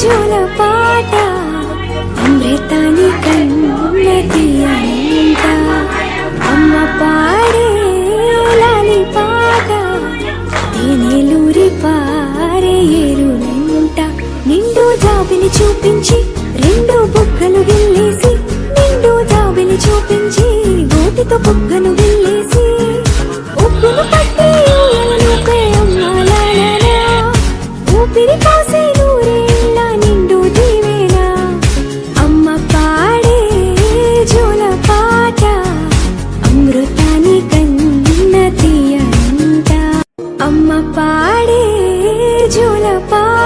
రోజుల పాట అమృతాని కన్నది అంట అమ్మ పాడే లాలి పాట తేనెలూరి పారే ఏరులంట నిండు జాబిని చూపించి రెండు బుగ్గలు వెళ్ళేసి నిండు జాబిని చూపించి గోటితో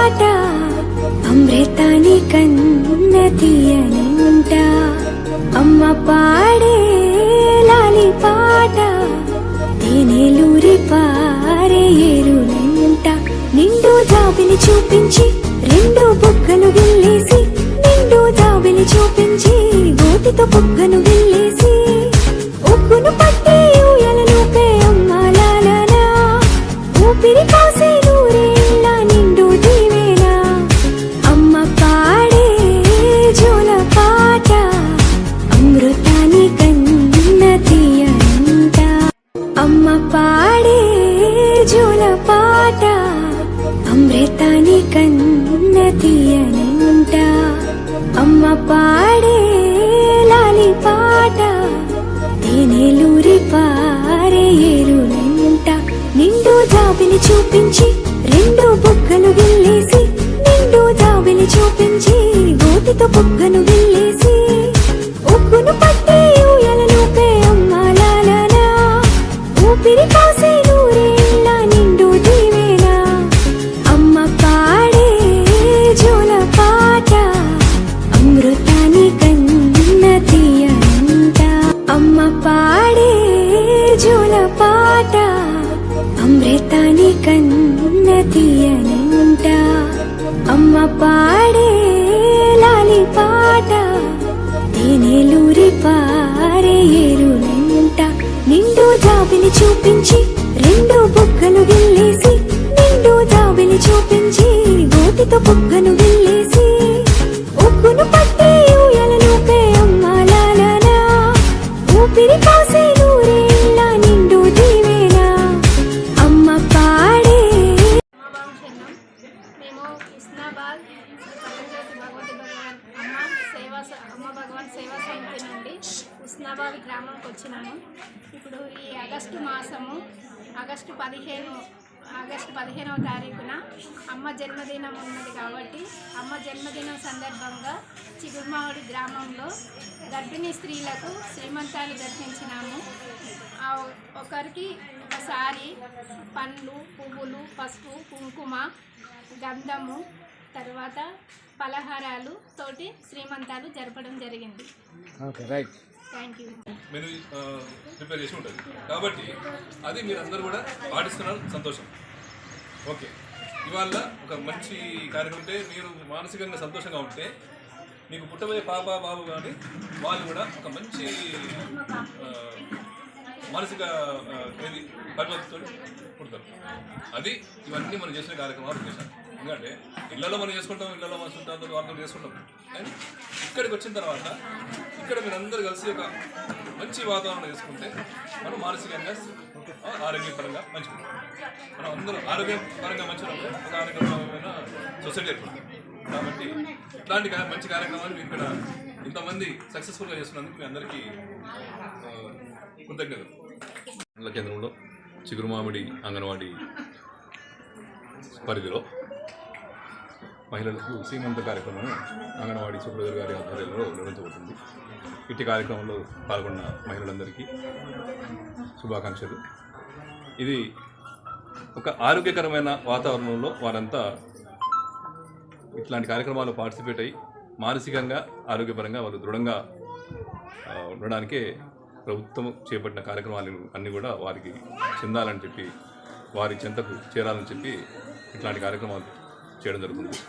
పాట అమృతాని కన్నదీయనంట అమ్మ పాడే లాలి పాట తేనెలూరి పారే ఎరునంట నిండు జాబిని చూపించి రెండు బుగ్గలు వెళ్ళేసి నిండు జాబిని చూపించి గోటితో బుగ్గను వెళ్ళేసి ఉక్కును పట్టి అమృతాని కన్న తీయనంట. అమ్మ పాడే లాలి పాట తేనెలూరి పారే ఏరులంట నిండు జాబిని చూపించి రెండు బుగ్గలు వెళ్ళేసి నిండు జాబిని చూపించి గోటితో బుగ్గను తని కన్న తీయనంట. అమ్మ పాడే లాలి పాట తేనెలూరి పారే ఎరునంట నిండు జాబిని చూపించి రెండు బుగ్గలు గిల్లేసి నిండు జాబిని చూపించి గోటితో హైదరాబాద్ పతంజలి భగవతి భగవాన్ అమ్మ సేవా అమ్మ భగవాన్ సేవా సమితి నుండి ఉస్నాబాద్ గ్రామంకి వచ్చినాము. ఇప్పుడు ఈ ఆగస్టు మాసము ఆగస్టు పదిహేను ఆగస్టు పదిహేనవ తారీఖున అమ్మ జన్మదినం ఉన్నది కాబట్టి అమ్మ జన్మదినం సందర్భంగా చిగుర్మావడి గ్రామంలో గర్భిణీ స్త్రీలకు శ్రీమంతాలు దర్శించినాము. ఆ ఒకరికి ఒకసారి పండ్లు పువ్వులు పసుపు కుంకుమ గంధము తర్వాత పలహారాలు తోటి శ్రీమంతాలు జరపడం జరిగింది. Okay right. Thank you menu ఆ, ప్రిపేర్ చేసి ఉంటుంది. కాబట్టి అది మీరు అందరూ కూడా పాటిస్తున్నారు సంతోషం. ఓకే. ఇవాళ ఒక మంచి కార్యక్రమం ఉంటే మీరు మానసికంగా సంతోషంగా ఉంటే మీకు పుట్టబోయే పాప బాబు కానీ వాళ్ళు కూడా ఒక మంచి మానసిక ఆ, ఏది పుడతారు అది ఇవన్నీ మనం చేసిన కార్యక్రమాలు చేశాను ఎందుకంటే ఇళ్ళలో మనం చేసుకుంటాం ఇళ్ళలో మన చుట్టాలతో వాళ్ళతో చేసుకుంటాం. కానీ ఇక్కడికి వచ్చిన తర్వాత ఇక్కడ మీరు అందరూ కలిసి ఒక మంచి వాతావరణం చేసుకుంటే మనం మానసికంగా ఆరోగ్యపరంగా మంచిగా మనం అందరూ ఆరోగ్యపరంగా మంచిగా ఒక ఆరోగ్యపరమైన సొసైటీ ఏర్పడుతుంది. కాబట్టి ఇట్లాంటి మంచి కార్యక్రమాలు మీరు ఇక్కడ ఇంతమంది సక్సెస్ఫుల్గా చేస్తున్నందుకు మీ అందరికీ కృతజ్ఞతలు. మండల కేంద్రంలో చిగురుమామిడి అంగన్వాడీ పరిధిలో మహిళలకు సీమంత కార్యక్రమం అంగన్వాడీ సుబ్రదర్ గారి ఆధ్వర్యంలో నిర్వహించబడుతుంది. ఇట్టి కార్యక్రమంలో పాల్గొన్న మహిళలందరికీ శుభాకాంక్షలు. ఇది ఒక ఆరోగ్యకరమైన వాతావరణంలో వారంతా ఇట్లాంటి కార్యక్రమాల్లో పార్టిసిపేట్ అయ్యి మానసికంగా ఆరోగ్యపరంగా వాళ్ళు దృఢంగా ఉండడానికే ప్రభుత్వం చేపట్టిన కార్యక్రమాలు అన్నీ కూడా వారికి చెందాలని చెప్పి వారి చెంతకు చేరాలని చెప్పి ఇట్లాంటి కార్యక్రమాలు చేయడం జరుగుతుంది.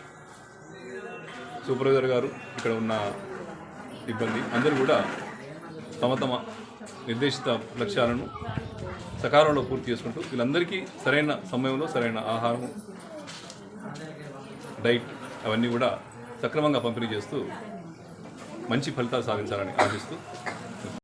సూపర్వైజర్ గారు ఇక్కడ ఉన్న ఇబ్బంది అందరూ కూడా తమ తమ నిర్దేశిత లక్ష్యాలను సకాలంలో పూర్తి చేసుకుంటూ వీళ్ళందరికీ సరైన సమయంలో సరైన ఆహారం డైట్ అవన్నీ కూడా సక్రమంగా పంపిణీ చేస్తూ మంచి ఫలితాలు సాధించాలని ఆశిస్తూ